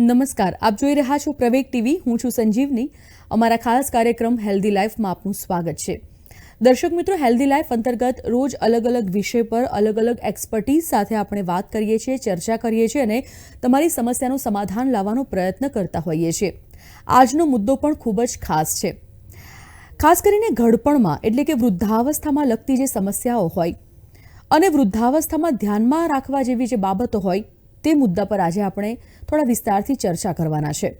નમસ્કાર. આપ જોઈ રહ્યા છો પ્રવેગ ટીવી. હું છું સંજીવની. અમારા ખાસ કાર્યક્રમ હેલ્ધી લાઈફમાં આપનું સ્વાગત છે. દર્શક મિત્રો, હેલ્ધી લાઈફ અંતર્ગત રોજ અલગ અલગ વિષય પર અલગ અલગ એક્સપર્ટીઝ સાથે આપણે વાત કરીએ છીએ, ચર્ચા કરીએ છીએ અને તમારી સમસ્યાનું સમાધાન લાવવાનો પ્રયત્ન કરતા હોઈએ છીએ. આજનો મુદ્દો પણ ખૂબ જ ખાસ છે. ખાસ કરીને ઘડપણમાં, એટલે કે વૃદ્ધાવસ્થામાં લગતી જે સમસ્યાઓ હોય અને વૃદ્ધાવસ્થામાં ધ્યાનમાં રાખવા જેવી જે બાબતો હોય તે મુદ્દા પર આજે આપણે થોડા વિસ્તારથી ચર્ચા કરવાના છે.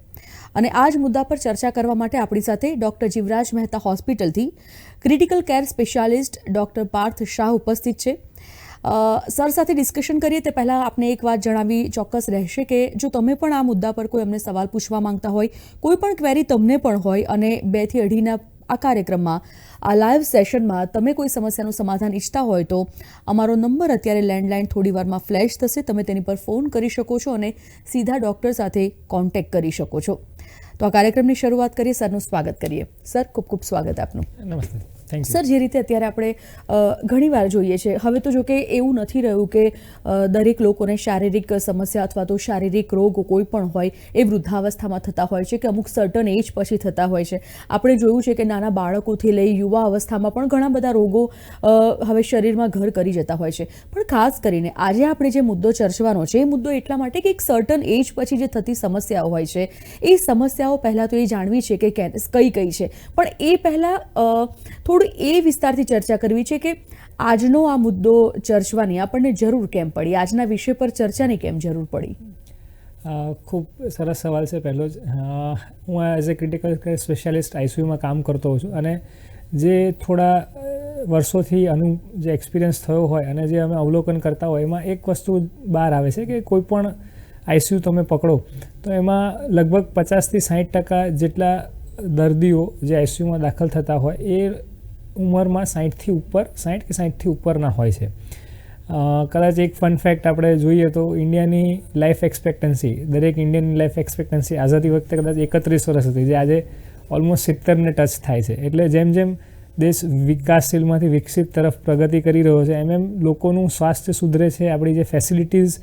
અને આ જ મુદ્દા પર ચર્ચા કરવા માટે આપણી સાથે doctor Jivraj Mehta હોસ્પિટલથી critical care specialist doctor Parth Shah ઉપસ્થિત છે. સર સાથે ડિસ્કશન કરીએ તે પહેલાં આપને એક વાત જણાવી ચોક્કસ રહેશે કે જો તમે પણ આ મુદ્દા પર કોઈ અમને સવાલ પૂછવા માંગતા હોય, કોઈ પણ ક્વેરી તમને પણ હોય અને બેથી અઢીના આ કાર્યક્રમમાં, આ લાઈવ સેશનમાં તમે કોઈ સમસ્યાનું સમાધાન ઈચ્છતા હોય તો અમારો નંબર અત્યારે લેન્ડલાઇન થોડી વારમાં ફ્લેશ થશે. તમે તેની પર ફોન કરી શકો છો અને સીધા ડૉક્ટર સાથે કોન્ટેક્ટ કરી શકો છો. તો આ કાર્યક્રમની શરૂઆત કરીએ. સરનું સ્વાગત કરીએ. સર, ખૂબ ખૂબ સ્વાગત આપનું. નમસ્તે. સર જે રીતે અત્યારે આપણે ઘણીવાર જોઈએ છે હવે તો જો કે એવું નથી રહ્યું કે દરેક લોકોને શારીરિક સમસ્યા અથવા તો શારીરિક રોગ કોઈ પણ હોય એ વૃદ્ધાવસ્થામાં થતા હોય છે કે અમુક સર્ટન એજ પછી થતા હોય છે. આપણે જોયું છે કે નાના બાળકોથી લઈ યુવા અવસ્થામાં પણ ઘણા બધા રોગો હવે શરીરમાં ઘર કરી જતા હોય છે. પણ ખાસ કરીને આજે આપણે જે મુદ્દો ચર્ચવાનો છે એ મુદ્દો એટલા માટે કે એક સર્ટન એજ પછી જે થતી સમસ્યાઓ હોય છે એ સમસ્યાઓ પહેલાં તો એ જાણવી છે કે કઈ કઈ છે. પણ એ પહેલાં અ, થોડું એ વિસ્તારથી ચર્ચા કરવી છે કે આજનો આ મુદ્દો ચર્ચવાની આપણને જરૂર કેમ પડી? આજના વિષય પર ચર્ચાની કેમ જરૂર પડી? ખૂબ સરસ સવાલ છે પહેલો જ. હું as a critical care specialist આઈસીયુમાં કામ કરતો હોઉં છું અને જે થોડા વર્ષોથી અનુ જે એક્સપિરિયન્સ થયો હોય અને જે અમે અવલોકન કરતા હોય, એમાં એક વસ્તુ બહાર આવે છે કે કોઈ પણ આઈસીયુ તમે પકડો, તો એમાં લગભગ પચાસથી સાઠ ટકા જેટલા દર્દીઓ જે આઈસીયુમાં દાખલ થતા હોય એ ઉંમરમાં સાઠથી ઉપર સાઠ કે સાઠથી ઉપરના હોય છે. કદાચ એક ફન ફેક્ટ આપણે જોઈએ તો ઇન્ડિયાની લાઈફ એક્સપેક્ટન્સી દરેક ઇન્ડિયનની લાઈફ એક્સપેક્ટન્સી આઝાદી વખતે કદાચ એકત્રીસ વર્ષ હતી, જે આજે ઓલમોસ્ટ સિત્તેરને ટચ થાય છે. એટલે જેમ જેમ દેશ વિકાસશીલમાંથી વિકસિત તરફ પ્રગતિ કરી રહ્યો છે, એમ એમ લોકોનું સ્વાસ્થ્ય સુધરે છે, આપણી જે ફેસિલિટીઝ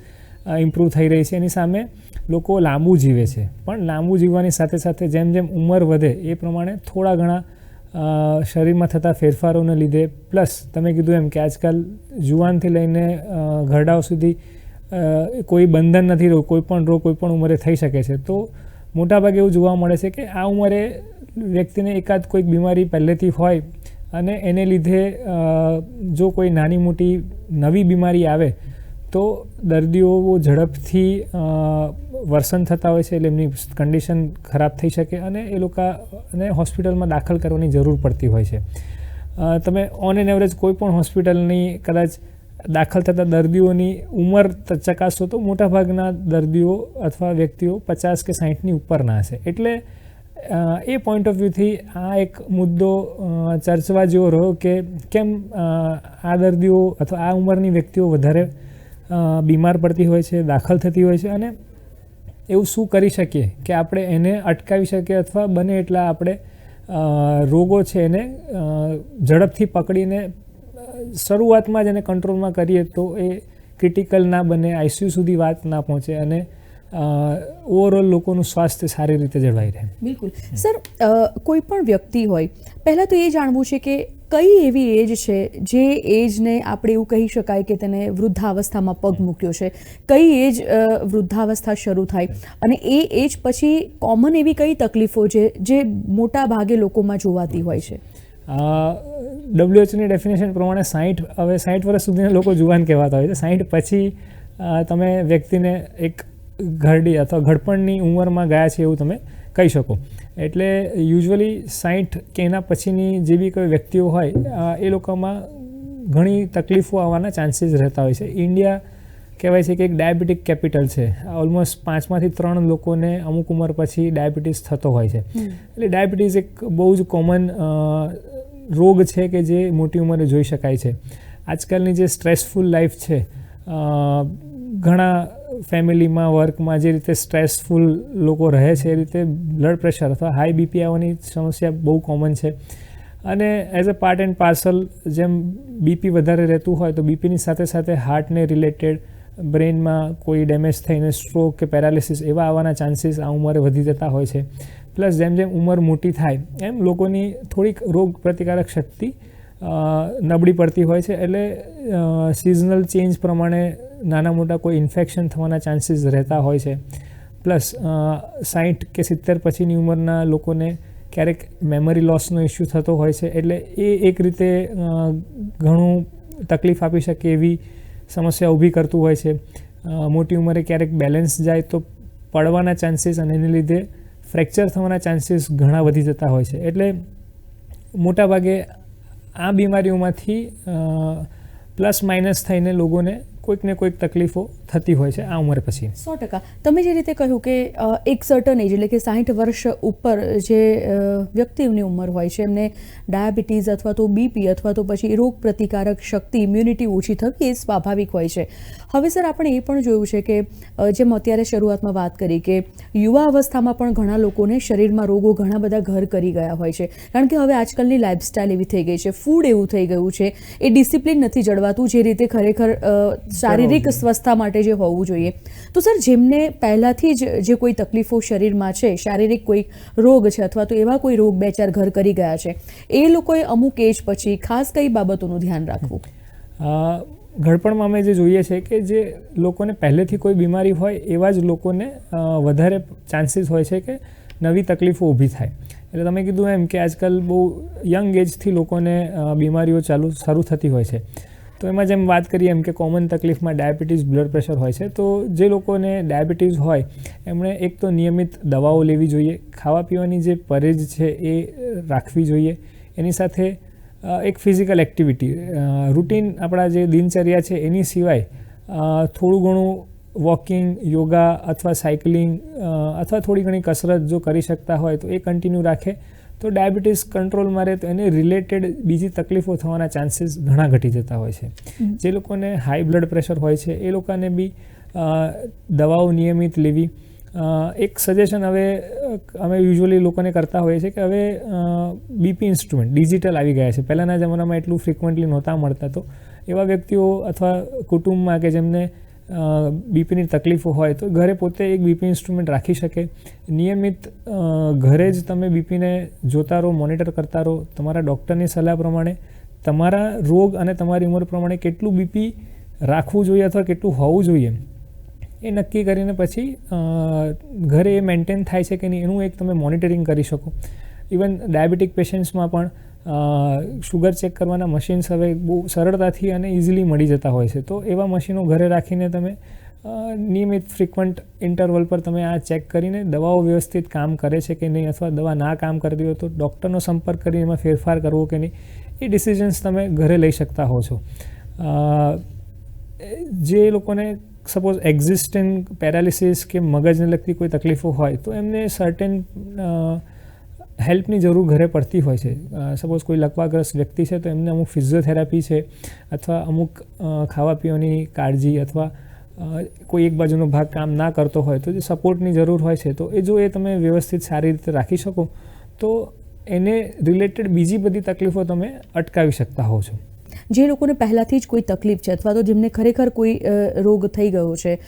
ઇમ્પ્રૂવ થઈ રહી છે, એની સામે લોકો લાંબુ જીવે છે. પણ લાંબુ જીવવાની સાથે સાથે જેમ જેમ ઉંમર વધે, એ પ્રમાણે થોડા ઘણા શરીરમાં થતા ફેરફારોને લીધે, પ્લસ તમે કીધું એમ કે આજકાલ જુવાનથી લઈને ઘરડાઓ સુધી કોઈ બંધન નથી રહ્યું, કોઈ પણ રોગ, કોઈ પણ ઉંમરે થઈ શકે છે. તો મોટાભાગે એવું જોવા મળે છે કે આ ઉંમરે વ્યક્તિને એકાદ કોઈક બીમારી પહેલેથી હોય અને એને લીધે જો કોઈ નાની મોટી નવી બીમારી આવે, તો દર્દીઓ ઝડપથી વર્સન થતા હોય છે એટલે એમની કન્ડિશન ખરાબ થઈ શકે અને એ લોકોને હોસ્પિટલમાં દાખલ કરવાની જરૂર પડતી હોય છે. તમે ઓન એન એવરેજ કોઈ પણ હોસ્પિટલની કદાચ દાખલ થતા દર્દીઓની ઉંમર ચકાસો તો મોટાભાગના દર્દીઓ અથવા વ્યક્તિઓ પચાસ કે સાહીઠની ઉપરના હશે. એટલે એ પોઈન્ટ ઓફ વ્યૂથી આ એક મુદ્દો ચર્ચવા જેવો રહ્યો કે કેમ આ દર્દીઓ અથવા આ ઉંમરની વ્યક્તિઓ વધારે બીમાર પડતી હોય છે, દાખલ થતી હોય છે અને એવું શું કરી શકીએ કે આપણે એને અટકાવી શકીએ અથવા બને એટલા આપણે રોગો છે એને ઝડપથી પકડીને શરૂઆતમાં જ એને કંટ્રોલમાં કરીએ તો એ ક્રિટિકલ ના બને આઈસીયુ સુધી વાત ના પહોંચે અને ઓવરઓલ લોકોનું સ્વાસ્થ્ય સારી રીતે જળવાઈ રહે. બિલકુલ. સર કોઈ પણ વ્યક્તિ હોય, પહેલાં તો એ જાણવું છે કે કઈ એવી એજ છે જે એજને આપણે એવું કહી શકાય કે તેને વૃદ્ધાવસ્થામાં પગ મૂક્યો છે? કઈ એજ વૃદ્ધાવસ્થા શરૂ થાય? અને એ એજ પછી કોમન એવી કઈ તકલીફો છે જે મોટા ભાગે લોકોમાં જોવાતી હોય છે? ડબ્લ્યુએચની ડેફિનેશન પ્રમાણે સાઠ હવે સાઠ વર્ષ સુધીના લોકો જુવાન કહેવાતા હોય છે. સાઠ પછી તમે વ્યક્તિને એક ઘરડી અથવા ઘડપણની ઉંમરમાં ગયા છે એવું તમે કહી શકો. એટલે યુઝ્યુઅલી સાઠ કે એના પછીની જે બી કોઈ વ્યક્તિઓ હોય એ લોકોમાં ઘણી તકલીફો આવવાના ચાન્સીસ રહેતા હોય છે. ઇન્ડિયા કહેવાય છે કે એક ડાયાબિટીક કેપિટલ છે. ઓલમોસ્ટ પાંચમાંથી ત્રણ લોકોને અમુક ઉંમર પછી ડાયાબિટીસ થતો હોય છે. એટલે ડાયાબિટીસ એક બહુ જ કોમન રોગ છે કે જે મોટી ઉંમરે જોઈ શકાય છે. આજકાલની જે સ્ટ્રેસફુલ લાઈફ છે ઘણા ફેમિલીમાં, વર્કમાં જે રીતે સ્ટ્રેસફુલ લોકો રહે છે એ રીતે બ્લડ પ્રેશર અથવા હાઈ બીપી આવવાની સમસ્યા બહુ કોમન છે. અને as a part and parcel જેમ બીપી વધારે રહેતું હોય તો બીપીની સાથે સાથે હાર્ટને રિલેટેડ બ્રેઇનમાં કોઈ ડેમેજ થઈને સ્ટ્રોક કે પેરાલિસિસ એવા આવવાના ચાન્સીસ આ ઉંમરે વધી જતા હોય છે. પ્લસ જેમ જેમ ઉંમર મોટી થાય એમ લોકોની થોડીક રોગ પ્રતિકારક શક્તિ નબળી પડતી હોય છે. એટલે સિઝનલ ચેન્જ પ્રમાણે નાના મોટા કોઈ ઇન્ફેક્શન થવાના ચાન્સીસ રહેતા હોય છે. પ્લસ સાઠ કે સિત્તેર પછીની ઉંમરના લોકોને ક્યારેક મેમરી લોસનો ઇસ્યુ થતો હોય છે. એટલે એ એક રીતે ઘણું તકલીફ આપી શકે એવી સમસ્યા ઊભી કરતું હોય છે. મોટી ઉંમરે ક્યારેક બેલેન્સ જાય તો પડવાના ચાન્સીસ અને એને લીધે ફ્રેક્ચર થવાના ચાન્સીસ ઘણા વધી જતા હોય છે. એટલે, મોટાભાગે આ બીમારીઓમાંથી પ્લસ માઇનસ થઈને લોકોને કોઈક ને કોઈક તકલીફો થતી હોય છે આ ઉંમર પછી. સો ટકા. તમે જે રીતે કહ્યું કે એક સર્ટન એજ એટલે કે સાહીઠ વર્ષ ઉપર જે વ્યક્તિની ઉંમર હોય છે, એમને ડાયાબિટીસ અથવા તો બીપી અથવા તો પછી રોગ પ્રતિકારક શક્તિ ઇમ્યુનિટી ઓછી થવી એ સ્વાભાવિક હોય છે. હવે સર આપણે એ પણ જોયું છે કે જેમ અત્યારે શરૂઆતમાં વાત કરી કે, યુવા અવસ્થામાં પણ ઘણા લોકોને શરીરમાં રોગો ઘણા બધા ઘર કરી ગયા હોય છે. કારણ કે હવે આજકાલની લાઇફસ્ટાઇલ એવી થઈ ગઈ છે. ફૂડ એવું થઈ ગયું છે. એ ડિસિપ્લિન નથી જળવાતું. જે રીતે ખરેખર શારીરિક સ્વસ્થતા માટે જે હોવું જોઈએ. તો સર જેમને પહેલાંથી જ જે કોઈ તકલીફો શરીરમાં છે શારીરિક કોઈ રોગ છે અથવા તો એવા કોઈ રોગ બે ચાર ઘર કરી ગયા છે એ લોકોએ અમુક એજ પછી ખાસ કઈ બાબતોનું ધ્યાન રાખવું? ઘડપણમાં અમે જે જોઈએ છે કે જે લોકોને પહેલેથી કોઈ બીમારી હોય એવા જ લોકોને વધારે ચાન્સીસ હોય છે કે નવી તકલીફો ઊભી થાય. એટલે તમે કીધું એમ કે આજકાલ બહુ યંગ એજથી લોકોને બીમારીઓ ચાલુ શરૂ થતી હોય છે. તો એમાં જેમ વાત કરીએ એમ કે કોમન તકલીફમાં ડાયાબિટીસ બ્લડ પ્રેશર હોય છે, તો જે લોકોને ડાયાબિટીસ હોય, એમણે એક તો નિયમિત દવાઓ લેવી જોઈએ, ખાવા પીવાની જે પરેજ છે એ રાખવી જોઈએ. એની સાથે એક ફિઝિકલ એક્ટિવિટી રૂટીન આપણા જે દિનચર્યા છે એની સિવાય થોડું ઘણું વોકિંગ યોગા અથવા સાયકલિંગ અથવા થોડી ઘણી કસરત જો કરી શકતા હોય તો એ કન્ટિન્યુ રાખે. તો ડાયાબિટીસ કંટ્રોલમાં રહે તો એને રિલેટેડ બીજી તકલીફો થવાના ચાન્સીસ ઘણા ઘટી જતા હોય છે. જે લોકોને હાઈ બ્લડ પ્રેશર હોય છે એ લોકોને બી દવાઓ નિયમિત લેવી. એક સજેશન હવે અમે યુઝ્યુઅલી લોકોને કરતા હોઈએ છીએ કે હવે બીપી ઇન્સ્ટ્રુમેન્ટ ડિજિટલ આવી ગયા છે. પહેલાંના જમાનામાં એટલું ફ્રિકવન્ટલી નહોતા મળતા તો એવા વ્યક્તિઓ અથવા કુટુંબમાં કે જેમને બીપીની તકલીફો હોય તો ઘરે પોતે એક બીપી ઇન્સ્ટ્રુમેન્ટ રાખી શકે. નિયમિત ઘરે જ તમે બીપીને જોતા રહો, મોનિટર કરતા રહો. તમારા ડૉક્ટરની સલાહ પ્રમાણે તમારા રોગ અને તમારી ઉંમર પ્રમાણે કેટલું બીપી રાખવું જોઈએ અથવા કેટલું હોવું જોઈએ એ નક્કી કરીને પછી ઘરે એ મેન્ટેન થાય છે કે નહીં એનું એક તમે મોનિટરિંગ કરી શકો. ઇવન ડાયાબિટીક પેશન્ટ્સમાં પણ શુગર ચેક કરવાના મશીન્સ હવે બહુ સરળતાથી અને ઇઝીલી મળી જતા હોય છે. તો એવા મશીનો ઘરે રાખીને તમે નિયમિત ફ્રિકવન્ટ ઇન્ટરવલ પર તમે આ ચેક કરીને દવાઓ વ્યવસ્થિત કામ કરે છે કે નહીં અથવા દવા ના કામ કરતી હોય તો ડૉક્ટરનો સંપર્ક કરીને એમાં ફેરફાર કરવો કે નહીં, એ ડિસિઝન્સ તમે ઘરે લઈ શકતા હો છો. જે લોકોને સપોઝ એક્ઝિસ્ટિંગ પેરાલિસિસ કે મગજને લગતી કોઈ તકલીફો હોય તો એમને સર્ટેન હેલ્પની જરૂર ઘરે પડતી હોય છે. સપોઝ કોઈ લકવાગ્રસ્ત વ્યક્તિ છે તો એમને અમુક ફિઝિયોથેરાપી છે અથવા અમુક ખાવા પીવાની કાળજી અથવા કોઈ એક બાજુનો ભાગ કામ ના કરતો હોય તો જે સપોર્ટની જરૂર હોય છે તો એ જો એ તમે વ્યવસ્થિત સારી રીતે રાખી શકો તો એને રિલેટેડ બીજી બધી તકલીફો તમે અટકાવી શકતા હો છો. જે લોકોને પહેલાંથી જ કોઈ તકલીફ છે અથવા તો જેમને ખરેખર કોઈ રોગ થઈ ગયો છે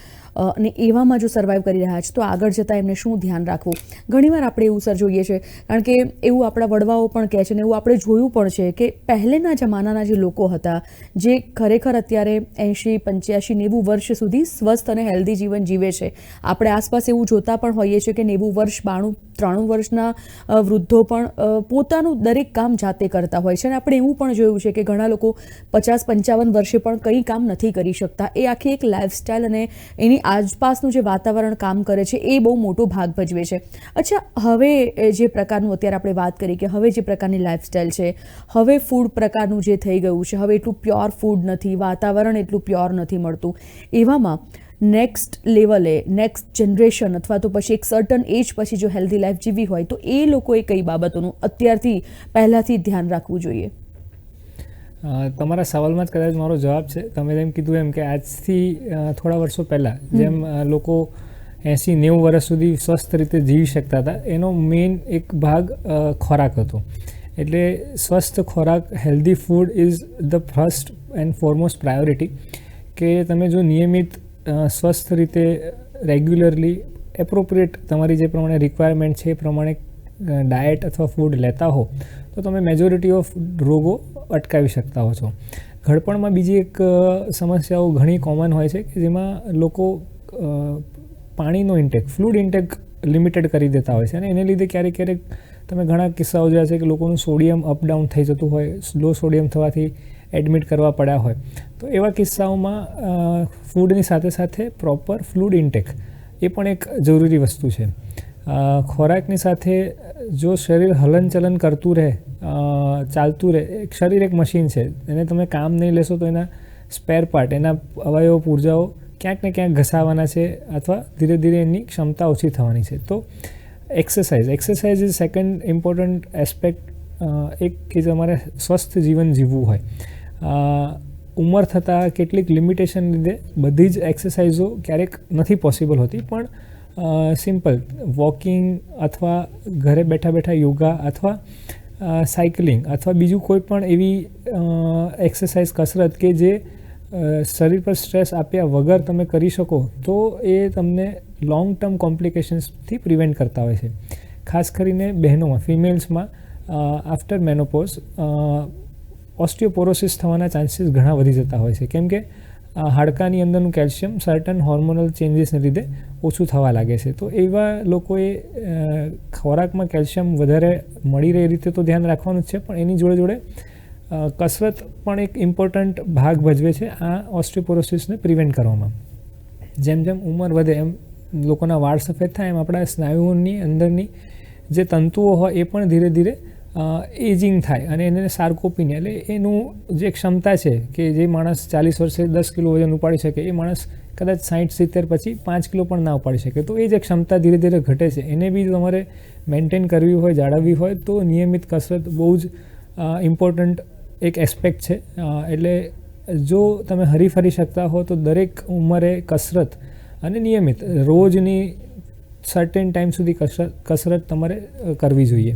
અને એવામાં જો સર્વાઈવ કરી રહ્યા છે. તો આગળ જતાં એમને શું ધ્યાન રાખવું? ઘણીવાર આપણે એવું સર જોઈએ છે, કારણ કે એવું આપણા વડવાઓ પણ કહે છે ને એવું આપણે જોયું પણ છે કે પહેલેના જમાનાના જે લોકો હતા, જે ખરેખર અત્યારે એંશી પંચ્યાસી નેવું વર્ષ સુધી સ્વસ્થ અને હેલ્ધી જીવન જીવે છે. આપણે આસપાસ એવું જોતા પણ હોઈએ છીએ કે નેવું વર્ષ, બાણું, ત્રાણું વર્ષના વૃદ્ધો પણ પોતાનું દરેક કામ જાતે કરતા હોય છે. અને આપણે એવું પણ જોયું છે કે ઘણા લોકો પચાસ, પંચાવન વર્ષે પણ કંઈ કામ નથી કરી શકતા. એ આખી એક લાઇફસ્ટાઈલ અને એની આસપાસનું જે વાતાવરણ કામ કરે છે, એ બહુ મોટો ભાગ ભજવે છે. અચ્છા, હવે જે પ્રકારનું અત્યારે આપણે વાત કરી કે હવે જે પ્રકારની લાઈફસ્ટાઈલ છે, હવે ફૂડ પ્રકારનું જે થઈ ગયું છે, હવે એટલું પ્યોર ફૂડ નથી, વાતાવરણ એટલું પ્યોર નથી મળતું. એવામાં નેક્સ્ટ લેવલે નેક્સ્ટ જનરેશન અથવા તો પછી એક સર્ટન એજ પછી જો હેલ્ધી લાઈફ જીવી હોય, તો એ લોકોએ કઈ બાબતોનું અત્યારથી પહેલાંથી ધ્યાન રાખવું જોઈએ? તમારા સવાલમાં જ કદાચ મારો જવાબ છે. તમે જેમ કીધું એમ કે આજથી થોડા વર્ષો પહેલાં જેમ લોકો એંસી નેવું વર્ષ સુધી સ્વસ્થ રીતે જીવી શકતા હતા એનો મેઇન એક ભાગ ખોરાક હતો. એટલે સ્વસ્થ ખોરાક healthy food is the first and foremost priority કે તમે જો નિયમિત સ્વસ્થ રીતે રેગ્યુલરલી એપ્રોપ્રિએટ તમારી જે પ્રમાણે રિક્વાયરમેન્ટ છે એ પ્રમાણે ડાયટ અથવા ફૂડ લેતા હો તો તમે મેજોરિટી ઓફ રોગો અટકાવી શકતા હો છો. ઘડપણમાં બીજી એક સમસ્યાઓ ઘણી કોમન હોય છે કે જેમાં લોકો પાણીનો ઇન્ટેક ફ્લૂડ ઇન્ટેક લિમિટેડ કરી દેતા હોય છે અને એને લીધે ક્યારેક ક્યારેક તમે ઘણા કિસ્સાઓ જોયા છે કે લોકોનું સોડિયમ અપડાઉન થઈ જતું હોય લો સોડિયમ થવાથી એડમિટ કરવા પડ્યા હોય. તો એવા કિસ્સાઓમાં ફૂડની સાથે સાથે પ્રોપર ફ્લૂડ ઇન્ટેક એ પણ એક જરૂરી વસ્તુ છે. ખોરાકની સાથે જો શરીર હલનચલન કરતું રહે ચાલતું રહે, એક શરીર એક મશીન છે, એને તમે કામ નહીં લેશો તો એના સ્પેર પાર્ટ એના અવયવો, પૂર્જાઓ ક્યાંક ને ક્યાંક ઘસાવાના છે અથવા ધીરે ધીરે એની ક્ષમતા ઓછી થવાની છે. તો exercise exercise is second important aspect એક કે તમારે સ્વસ્થ જીવન જીવવું હોય. ઉંમર થતાં કેટલીક લિમિટેશન લીધે બધી જ એક્સરસાઇઝો ક્યારેક નથી પોસિબલ હોતી, પણ સિમ્પલ વોકિંગ અથવા ઘરે બેઠા બેઠા યોગા અથવા સાયકલિંગ અથવા બીજું કોઈ પણ એવી એક્સરસાઇઝ કસરત કે જે શરીર પર સ્ટ્રેસ આપ્યા વગર તમે કરી શકો, તો એ તમને લોંગ ટર્મ કોમ્પ્લિકેશન્સથી પ્રિવેન્ટ કરતા હોય છે. ખાસ કરીને બહેનોમાં ફિમેલ્સમાં આફ્ટર મેનોપોઝ ઓસ્ટિયોપોરોસિસ થવાના ચાન્સીસ ઘણા વધી જતા હોય છે. કેમ કે હાડકાની અંદરનું કેલ્શિયમ સર્ટન હોર્મોનલ ચેન્જીસને લીધે ઓછું થવા લાગે છે. તો એવા લોકોએ ખોરાકમાં કેલ્શિયમ વધારે મળી રહે રીતે તો ધ્યાન રાખવાનું જ છે, પણ એની જોડે જોડે કસરત પણ એક ઇમ્પોર્ટન્ટ ભાગ ભજવે છે આ ઓસ્ટિયોપોરોસિસને પ્રિવેન્ટ કરવામાં. જેમ જેમ ઉંમર વધે એમ લોકોના વાળ સફેદ થાય એમ આપણા સ્નાયુઓની અંદરની જે તંતુઓ હોય એ પણ ધીરે ધીરે એજિંગ થાય અને એને સાર્કોપિનિયા એટલે એનું જે ક્ષમતા છે કે જે માણસ ચાલીસ વર્ષે દસ કિલો વજન ઉપાડી શકે, એ માણસ કદાચ સાઠ સિત્તેર પછી પાંચ કિલો પણ ના ઉપાડી શકે. તો એ જે ક્ષમતા ધીરે ધીરે ઘટે છે. એને બી તમારે મેન્ટેન કરવી હોય, જાળવવી હોય, તો નિયમિત કસરત બહુ જ ઇમ્પોર્ટન્ટ એક એસ્પેક્ટ છે. એટલે જો તમે હરીફરી શકતા હો, તો દરેક ઉંમરે કસરત અને નિયમિત રોજની સર્ટેન ટાઈમ સુધી કસરત કસરત તમારે કરવી જોઈએ.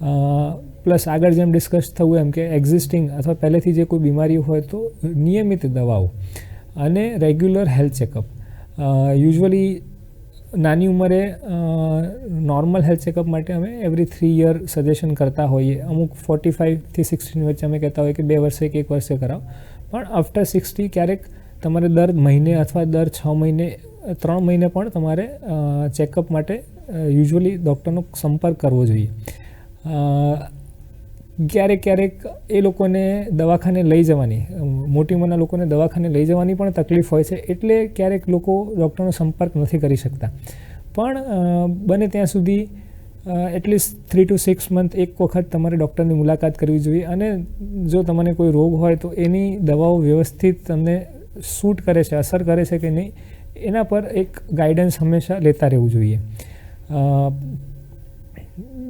પ્લસ આગળ જેમ ડિસ્કસ થવું એમ કે એક્ઝિસ્ટિંગ અથવા પહેલેથી જે કોઈ બીમારી હોય તો નિયમિત દવાઓ અને રેગ્યુલર હેલ્થ ચેકઅપ યુઝ્યુઅલી નાની ઉંમરે નોર્મલ હેલ્થ ચેકઅપ માટે અમે એવરી થ્રી યર સજેશન કરતા હોઈએ. અમુક ફોર્ટી ફાઇવથી સિક્સટીની વચ્ચે અમે કહેતા હોઈએ કે બે વર્ષે કે એક વર્ષે કરાવો. પણ આફ્ટર સિક્સટી ક્યારેક તમારે દર મહિને અથવા દર છ મહિને, ત્રણ મહિને પણ તમારે ચેકઅપ માટે યુઝ્યુઅલી ડૉક્ટરનો સંપર્ક કરવો જોઈએ. ક્યારેક ક્યારેક એ લોકોને દવાખાને લઈ જવાની, મોટી ઉંમરના લોકોને દવાખાને લઈ જવાની પણ તકલીફ હોય છે, એટલે ક્યારેક લોકો ડૉક્ટરનો સંપર્ક નથી કરી શકતા. પણ બને ત્યાં સુધી at least three to six month, એક વખત તમારે ડૉક્ટરની મુલાકાત કરવી જોઈએ અને જો તમને કોઈ રોગ હોય તો એની દવાઓ વ્યવસ્થિત તમને સૂટ કરે છે, અસર કરે છે કે નહીં, એના પર એક ગાઈડન્સ હંમેશા લેતા રહેવું જોઈએ.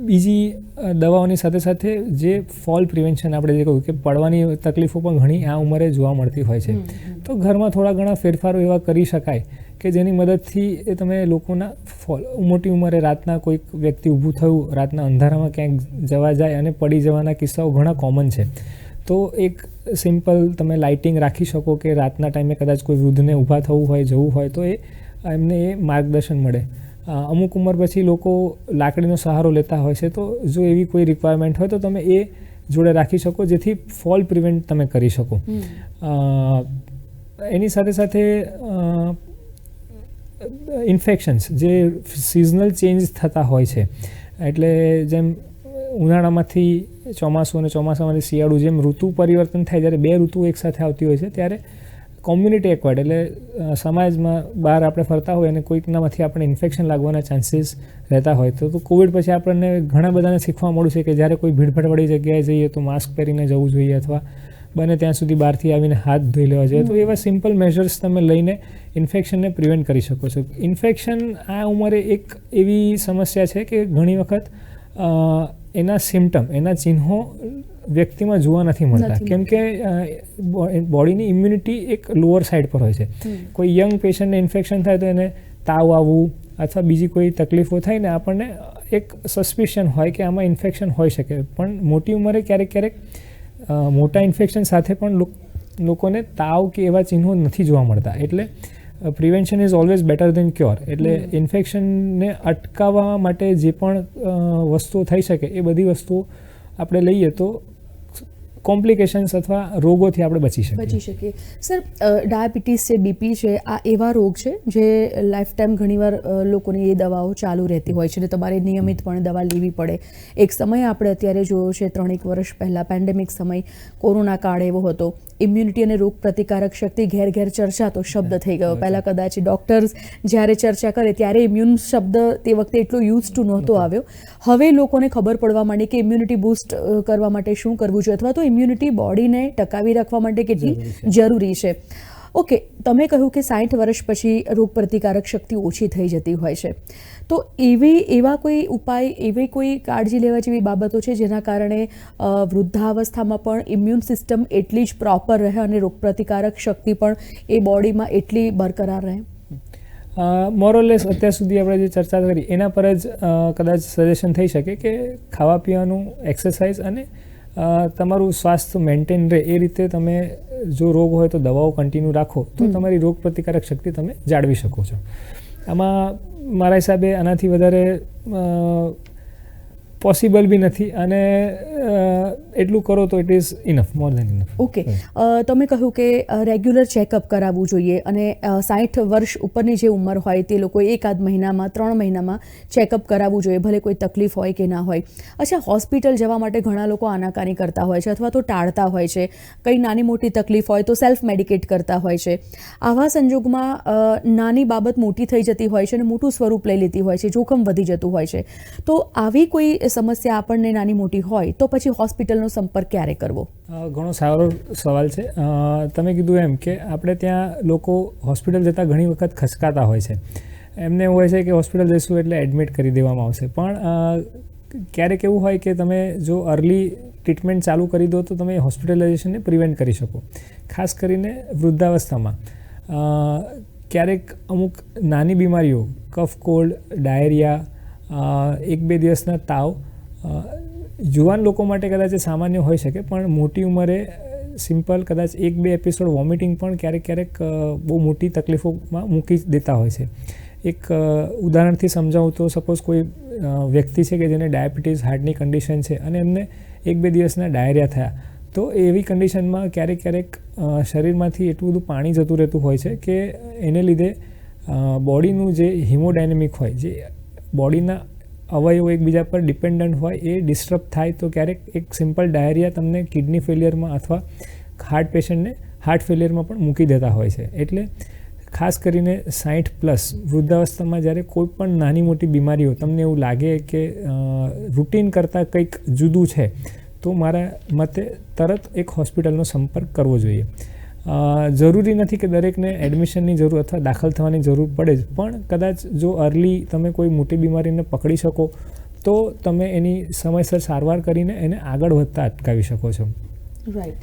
બીજી દવાઓની સાથે સાથે જે ફોલ પ્રિવેન્શન આપણે જે કહ્યું કે પડવાની તકલીફો પણ ઘણી આ ઉંમરે જોવા મળતી હોય છે. તો ઘરમાં થોડા ઘણા ફેરફારો એવા કરી શકાય કે જેની મદદથી એ તમે લોકોના ફોલ મોટી ઉંમરે રાતના કોઈક વ્યક્તિ ઊભું થયું રાતના અંધારામાં ક્યાંક જવા જાય અને પડી જવાના કિસ્સાઓ ઘણા કોમન છે. તો એક સિમ્પલ તમે લાઇટિંગ રાખી શકો કે રાતના ટાઈમે કદાચ કોઈ વૃદ્ધને ઊભા થવું હોય જવું હોય તો એ એમને એ માર્ગદર્શન મળે. અમુક ઉંમર પછી લોકો લાકડીનો સહારો લેતા હોય છે. તો જો એવી કોઈ રિક્વાયરમેન્ટ હોય તો તમે એ જોડે રાખી શકો જેથી ફોલ પ્રિવેન્ટ તમે કરી શકો. એની સાથે સાથે ઇન્ફેક્શન્સ જે સિઝનલ ચેન્જ થતા હોય છે. એટલે જેમ ઉનાળામાંથી ચોમાસું અને ચોમાસામાંથી શિયાળું જેમ ઋતુ પરિવર્તન થાય જ્યારે બે ઋતુ એકસાથે આવતી હોય છે ત્યારે કોમ્યુનિટી એક્વાયર્ડ એટલે સમાજમાં બહાર આપણે ફરતા હોય અને કોઈકનામાંથી આપણે ઇન્ફેક્શન લાગવાના ચાન્સીસ રહેતા હોય, તો કોવિડ પછી આપણને ઘણા બધાને શીખવા મળ્યું છે કે જ્યારે કોઈ ભીડભાડવાળી જગ્યાએ જઈએ તો માસ્ક પહેરીને જવું જોઈએ અથવા બને ત્યાં સુધી બહારથી આવીને હાથ ધોઈ લેવા જોઈએ. તો એવા સિમ્પલ મેઝર્સ તમે લઈને ઇન્ફેક્શનને પ્રિવેન્ટ કરી શકો છો. ઇન્ફેક્શન આ ઉંમરે એક એવી સમસ્યા છે કે ઘણી વખત એના સિમ્ટમ એના ચિહ્નો વ્યક્તિમાં જોવા નથી મળતા. કેમ કે બોડીની ઇમ્યુનિટી એક લોઅર સાઈડ પર હોય છે. કોઈ યંગ પેશન્ટને ઇન્ફેક્શન થાય તો એને તાવ આવવું અથવા બીજી કોઈ તકલીફો થાય ને આપણને એક સસ્પિશન હોય કે આમાં ઇન્ફેક્શન હોઈ શકે. પણ મોટી ઉંમરે ક્યારેક ક્યારેક મોટા ઇન્ફેક્શન સાથે પણ લોક- લોકોને તાવ કે એવા ચિહ્નો નથી જોવા મળતા. એટલે prevention is always better than cure એટલે. ઇન્ફેક્શનને અટકાવવા માટે જે પણ વસ્તુઓ થઈ શકે એ બધી વસ્તુઓ આપણે લઈએ તો કોમ્પ્લિકેશન્સ અથવા રોગોથી આપણે બચી બચી શકીએ. શકીએ સર ડાયાબિટીસ છે બીપી છે આ એવા રોગ છે જે લાઈફ ટાઈમ ઘણીવાર લોકોની એ દવાઓ ચાલુ રહેતી હોય છે ને તમારે નિયમિતપણે દવા લેવી પડે. એક સમય આપણે અત્યારે જોયો છે ત્રણેક વર્ષ પહેલાં પેન્ડેમિક સમય કોરોના કાળ એવો હતો. ઇમ્યુનિટી અને રોગ પ્રતિકારક શક્તિ ઘેર ઘેર ચર્ચાતો શબ્દ થઈ ગયો. પહેલાં કદાચ ડૉક્ટર્સ જ્યારે ચર્ચા કરે ત્યારે ઇમ્યુન શબ્દ તે વખતે એટલો યુઝ ટુ નહોતો. આવ્યો. હવે લોકોને ખબર પડવા માંડી કે ઇમ્યુનિટી બૂસ્ટ કરવા માટે શું કરવું જોઈએ અથવા તો ઇમ્યુનિટી બોડીને ટકાવી રાખવા માટે કેટલી જરૂરી છે. ઓકે તમે કહ્યું કે સાઠ વર્ષ પછી રોગ પ્રતિકારક શક્તિ ઓછી થઈ જતી હોય છે. તો એવી એવા કોઈ ઉપાય એવી કોઈ કાળજી લેવા જેવી બાબતો છે જેના કારણે વૃદ્ધાવસ્થામાં પણ ઇમ્યુન સિસ્ટમ એટલી જ પ્રોપર રહે અને રોગ પ્રતિકારક શક્તિ પણ એ બોડીમાં એટલી બરકરાર રહે? મોરલેસ અત્યાર સુધી આપણે જે ચર્ચા કરી એના પર જ કદાચ સજેશન થઈ શકે કે ખાવા પીવાનું એક્સરસાઇઝ અને તમારું સ્વાસ્થ્ય મેન્ટેન રહે. એ રીતે તમે જો રોગ હોય તો દવાઓ કન્ટિન્યુ રાખો તો તમારી રોગ પ્રતિકારક શક્તિ તમે જાળવી શકો છો. આમાં મારા હિસાબે આનાથી વધારે પોસિબલ બી નથી અને એટલું કરો તો it is enough more than enough okay તમે કહ્યું કે રેગ્યુલર ચેકઅપ કરાવવું જોઈએ અને સાઠ વર્ષ ઉપરની જે ઉંમર હોય તે લોકો એકાદ મહિનામાં ત્રણ મહિનામાં ચેકઅપ કરાવવું જોઈએ ભલે કોઈ તકલીફ હોય કે ના હોય. અચ્છા હોસ્પિટલ જવા માટે ઘણા લોકો આનાકાની કરતા હોય છે અથવા તો ટાળતા હોય છે. કંઈ નાની મોટી તકલીફ હોય તો સેલ્ફ મેડિકેટ કરતા હોય છે. આવા સંજોગમાં નાની બાબત મોટી થઈ જતી હોય છે અને મોટું સ્વરૂપ લઈ લેતી હોય છે જોખમ વધી જતું હોય છે. તો આવી કોઈ સમસ્યા આપણને નાની મોટી હોય, તો પછી હોસ્પિટલનો સંપર્ક ક્યારે કરવો? ઘણો સારો સવાલ છે. તમે કીધું એમ કે આપણે ત્યાં લોકો હોસ્પિટલ જતાં ઘણી વખત ખસકાતા હોય છે. એમને એવું હોય છે કે હોસ્પિટલ જઈશું એટલે એડમિટ કરી દેવામાં આવશે. પણ ક્યારેક એવું હોય કે તમે જો અર્લી ટ્રીટમેન્ટ ચાલુ કરી દો તો તમે હોસ્પિટલાઇઝેશનને પ્રિવેન્ટ કરી શકો. ખાસ કરીને વૃદ્ધાવસ્થામાં. ક્યારેક અમુક નાની બીમારીઓ, કફ, કોલ્ડ, ડાયરિયા એક બે દિવસના તાવ. અ, યુવાન લોકો માટે કદાચ સામાન્ય હોઈ શકે પણ મોટી ઉંમરે સિમ્પલ કદાચ એક બે એપિસોડ વોમિટિંગ પણ ક્યારેક ક્યારેક બહુ મોટી તકલીફોમાં મૂકી દેતા હોય છે. એક ઉદાહરણથી સમજાવું તો સપોઝ કોઈ વ્યક્તિ છે કે જેને ડાયાબિટીસ હાર્ટની કન્ડિશન છે અને એમને એક બે દિવસના ડાયરિયા થયા તો એવી કન્ડિશનમાં ક્યારેક ક્યારેક શરીરમાંથી એટલું બધું પાણી જતું રહેતું હોય છે કે એને લીધે બોડીનું જે હિમોડાયનેમિક હોય જે બોડીના અવયવો એકબીજા પર ડિપેન્ડન્ટ હોય, એ ડિસ્ટર્બ થાય તો ક્યારેક એક સિમ્પલ ડાયરિયા તમને કિડની ફેલિયરમાં અથવા હાર્ટ પેશન્ટને હાર્ટ ફેલિયરમાં પણ મૂકી દેતા હોય છે. એટલે ખાસ કરીને સાઠ પ્લસ વૃદ્ધાવસ્થામાં જ્યારે કોઈ પણ નાની મોટી બીમારીઓ તમને એવું લાગે કે રૂટીન કરતાં કંઈક જુદું છે, તો મારા મતે તરત એક હોસ્પિટલનો સંપર્ક કરવો જોઈએ. જરૂરી નથી કે દરેકને એડમિશનની જરૂર અથવા દાખલ થવાની જરૂર પડે જ. પણ કદાચ જો અર્લી તમે કોઈ મોટી બીમારીને પકડી શકો તો તમે એની સમયસર સારવાર કરીને એને આગળ વધતા અટકાવી શકો છો. રાઈટ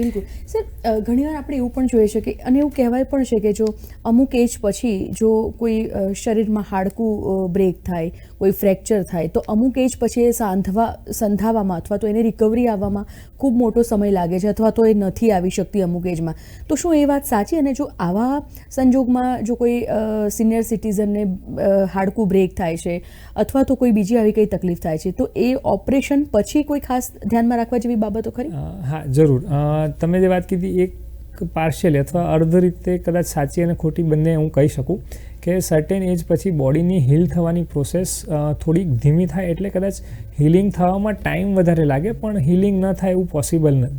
બિલકુલ. સર ઘણીવાર આપણે એવું પણ છે કે, અને એવું કહેવાય પણ છે કે જો અમુક એજ પછી જો કોઈ શરીરમાં હાડકું બ્રેક થાય, કોઈ ફ્રેક્ચર થાય, તો અમુક એજ પછી એ સાંધવા, સંધાવામાં અથવા તો એને રિકવરી આવવામાં ખૂબ મોટો સમય લાગે છે અથવા તો એ નથી આવી શકતી અમુક એજમાં. તો શું એ વાત સાચી? અને જો આવા સંજોગમાં જો કોઈ સિનિયર સિટીઝનને હાડકું બ્રેક થાય છે અથવા તો કોઈ બીજી આવી કંઈ તકલીફ થાય છે, તો એ ઓપરેશન પછી કોઈ ખાસ ધ્યાનમાં રાખવા જેવી બાબતો ખરી? હા, જરૂર. તમે જે વાત કીધી, એક પાર્શિયલી અથવા અર્ધ રીતે કદાચ સાચી અને ખોટી બંને હું કહી શકું કે સર્ટેન એજ પછી બોડીની હીલ થવાની પ્રોસેસ થોડીક ધીમી થાય એટલે કદાચ હિલિંગ થવામાં ટાઈમ વધારે લાગે, પણ હિલિંગ ન થાય એવું પોસિબલ નથી.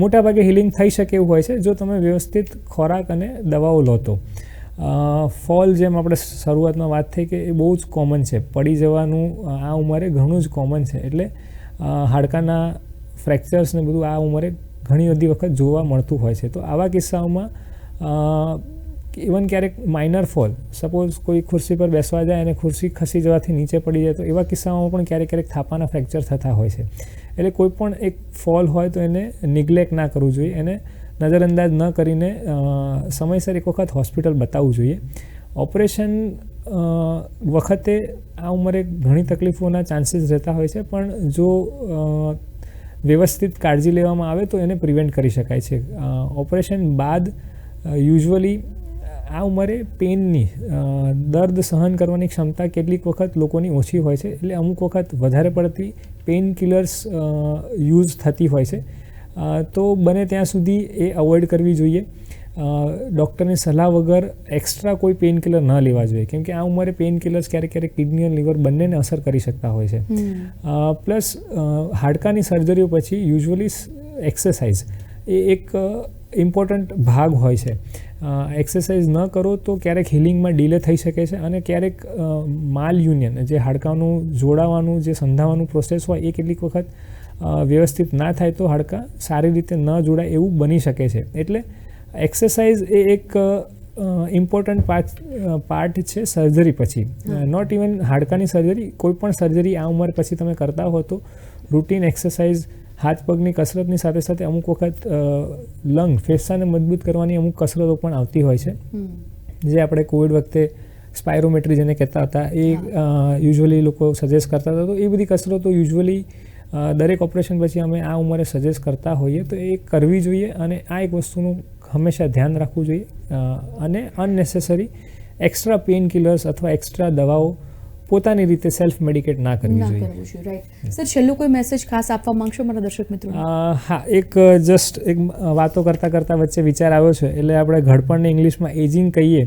મોટાભાગે હિલિંગ થઈ શકે એવું હોય છે, જો તમે વ્યવસ્થિત ખોરાક અને દવાઓ લો તો. ફોલ જેમ આપણે શરૂઆતમાં વાત થઈ કે એ બહુ જ કોમન છે. પડી જવાનું આ ઉંમરે ઘણું જ કોમન છે. એટલે હાડકાના ફ્રેક્ચર્સ ને બધું આ ઉંમરે ઘણી બધી વખત જોવા મળતું હોય છે. તો આવા કિસ્સાઓમાં ઇવન ક્યારેક માઇનર ફોલ સપોઝ કોઈ ખુરશી પર બેસવા જાય અને ખુરશી ખસી જવાથી નીચે પડી જાય, તો એવા કિસ્સાઓમાં પણ ક્યારેક ક્યારેક થાપાના ફ્રેક્ચર થતા હોય છે. એટલે કોઈ પણ એક ફોલ હોય તો એને નિગ્લેક્ટ ના કરવું જોઈએ. એને નજરઅંદાજ ન કરીને સમયસર એક વખત હોસ્પિટલ બતાવવું જોઈએ. ઓપરેશન વખતે આ ઉંમરે ઘણી તકલીફોના ચાન્સીસ રહેતા હોય છે. પણ જો વ્યવસ્થિત કાળજી લેવામાં આવે તો એને પ્રિવેન્ટ કરી શકાય છે. ઓપરેશન બાદ યુઝ્યુઅલી આ ઉંમરે પેનની દર્દ સહન કરવાની ક્ષમતા કેટલીક વખત લોકોની ઓછી હોય છે, એટલે અમુક વખત વધારે પડતી પેઇન કિલર્સ યુઝ થતી હોય છે. તો બને ત્યાં સુધી એ અવોઇડ કરવી જોઈએ. ડૉક્ટરની સલાહ વગર એક્સ્ટ્રા કોઈ પેઇન કિલર ન લેવા જોઈએ. કેમ કે આ ઉંમરે પેઇન કિલર્સ ક્યારેક ક્યારેક કિડની અને લીવર બંનેને અસર કરી શકતા હોય છે. પ્લસ હાડકાની સર્જરીઓ પછી યુઝ્યુઅલી એક્સરસાઇઝ એ એક ઇમ્પોર્ટન્ટ ભાગ હોય છે. એક્સરસાઇઝ ન કરો તો ક્યારેક હિલિંગમાં ડીલે થઈ શકે છે અને ક્યારેક માલ યુનિયન જે હાડકાનું જોડાવાનું જે સંધાવાનું પ્રોસેસ હોય એ કેટલીક વખત વ્યવસ્થિત ના થાય તો હાડકાં સારી રીતે ન જોડાય એવું બની શકે છે. એટલે એક્સરસાઇઝ એ એક ઇમ્પોર્ટન્ટ પાર્ટ પાર્ટ છે સર્જરી પછી. નોટ ઇવન હાડકાની સર્જરી કોઈ પણ સર્જરી આ ઉંમર પછી તમે કરતા હો તો રૂટીન એક્સરસાઇઝ હાથ પગની કસરતની સાથે સાથે અમુક વખત લંગ ફેફસાને મજબૂત કરવાની અમુક કસરતો પણ આવતી હોય છે. જે આપણે કોવિડ વખતે સ્પાયરોમેટ્રી જેને કહેતા હતા એ યુઝ્યુઅલી લોકો સજેસ્ટ કરતા હતા. તો એ બધી કસરતો યુઝ્યુઅલી દરેક ઓપરેશન પછી અમે આ ઉંમરે સજેસ્ટ કરતા હોઈએ. તો એ કરવી જોઈએ અને આ એક વસ્તુનું હંમેશા ધ્યાન રાખવું જોઈએ અને અનનેસેસરી એક્સ્ટ્રા પેઇન કિલર્સ અથવા એક્સ્ટ્રા દવાઓ પોતાની રીતે સેલ્ફ મેડિકેટ ના કરવી જોઈએ. રાઈટ સર છેલ્લો કોઈ મેસેજ ખાસ આપવા માંગશો મારા દર્શક મિત્રો હા એક જસ્ટ એક વાતો કરતાં કરતાં વચ્ચે વિચાર આવ્યો છે એટલે આપણે ઘડપણને ઇંગ્લિશમાં એજિંગ કહીએ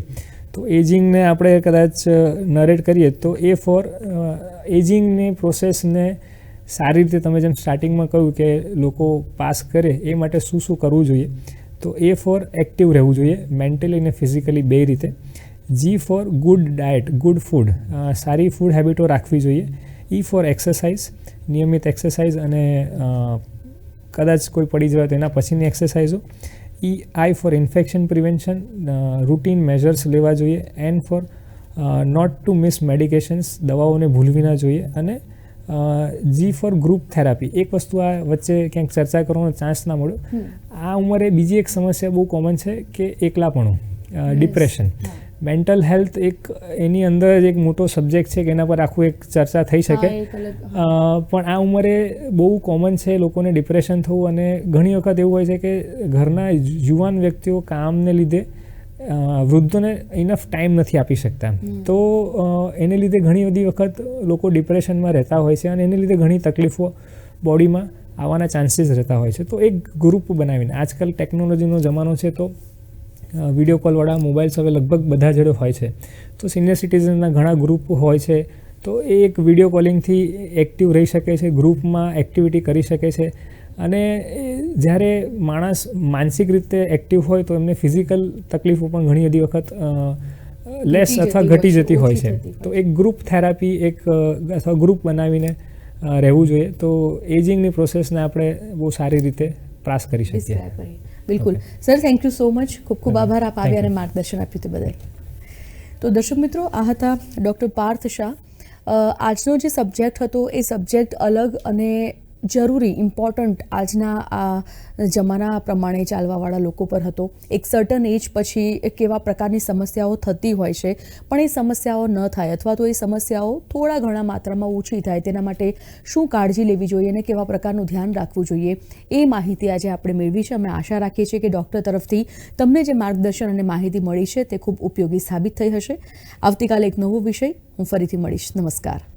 તો એજિંગને આપણે કદાચ નરેટ કરીએ તો એ ફોર એજિંગની પ્રોસેસને સારી રીતે તમે જેમ સ્ટાર્ટિંગમાં કહ્યું કે લોકો પાસ કરે એ માટે શું શું કરવું જોઈએ તો એ ફોર એક્ટિવ રહેવું જોઈએ, મેન્ટલી અને ફિઝિકલી બે રીતે. G for good diet, good food સારી ફૂડ હેબિટો રાખવી જોઈએ. ઈ ફોર એક્સરસાઇઝ, નિયમિત એક્સરસાઇઝ અને કદાચ કોઈ પડી જવાય તો એના પછીની એક્સરસાઇઝો. E I for infection prevention routine measures લેવા જોઈએ. And for not to miss medications, દવાઓને ભૂલવી ના જોઈએ. અને જી ફોર ગ્રુપ થેરાપી એક વસ્તુ આ વચ્ચે ક્યાંક ચર્ચા કરવાનો ચાન્સ ના મળ્યો. આ ઉંમરે બીજી એક સમસ્યા બહુ કોમન છે કે એકલાપણું ડિપ્રેશન મેન્ટલ હેલ્થ એક એની અંદર જ એક મોટો સબ્જેક્ટ છે કે એના પર આખું એક ચર્ચા થઈ શકે. પણ આ ઉંમરે બહુ કોમન છે લોકોને ડિપ્રેશન થવું અને ઘણી વખત એવું હોય છે કે ઘરના યુવાન વ્યક્તિઓ કામને લીધે વૃદ્ધોને ઇનફ ટાઈમ નથી આપી શકતા. તો એને લીધે ઘણી બધી વખત લોકો ડિપ્રેશનમાં રહેતા હોય છે અને એને લીધે ઘણી તકલીફો બોડીમાં આવવાના ચાન્સીસ રહેતા હોય છે. તો એક ગ્રુપ બનાવીને આજકાલ ટેકનોલોજીનો જમાનો છે તો વીડિયો કોલવાળા મોબાઈલ્સ હવે લગભગ બધા જોડે હોય છે. તો સિનિયર સિટીઝનના ઘણા ગ્રુપ હોય છે. તો એ એક વીડિયો કોલિંગથી એક્ટિવ રહી શકે છે ગ્રુપમાં એક્ટિવિટી કરી શકે છે. અને જ્યારે માણસ માનસિક રીતે એક્ટિવ હોય તો એમને ફિઝિકલ તકલીફો પણ ઘણી બધી વખત લેસ અથવા ઘટી જતી હોય છે. તો એક ગ્રુપ થેરાપી એક અથવા ગ્રુપ બનાવીને રહેવું જોઈએ. તો એજિંગની પ્રોસેસને આપણે બહુ સારી રીતે પ્રાસ કરી શકીએ. બિલકુલ. Sir thank you so much ખૂબ ખૂબ આભાર. આપ આવ્યા અને માર્ગદર્શન આપ્યું તે બદલ. તો દર્શક મિત્રો આ હતા ડૉક્ટર પાર્થ શાહ. આજનો જે સબ્જેક્ટ હતો એ સબ્જેક્ટ અલગ અને જરૂરી ઇમ્પોર્ટન્ટ આજના આ જમાના પ્રમાણે ચાલવાવાળા લોકો પર હતો. એક સર્ટન એજ પછી કેવા પ્રકારની સમસ્યાઓ થતી હોય છે, પણ એ સમસ્યાઓ ન થાય અથવા તો એ સમસ્યાઓ થોડા ઘણા માત્રામાં ઓછી થાય. તેના માટે શું કાળજી લેવી જોઈએ અને કેવા પ્રકારનું ધ્યાન રાખવું જોઈએ? એ માહિતી આજે આપણે મેળવી છે. અમે આશા રાખીએ છીએ કે ડૉક્ટર તરફથી તમને જે માર્ગદર્શન અને માહિતી મળી છે, તે ખૂબ ઉપયોગી સાબિત થઈ હશે. આવતીકાલે એક નવો વિષય હું ફરીથી મળીશ. નમસ્કાર.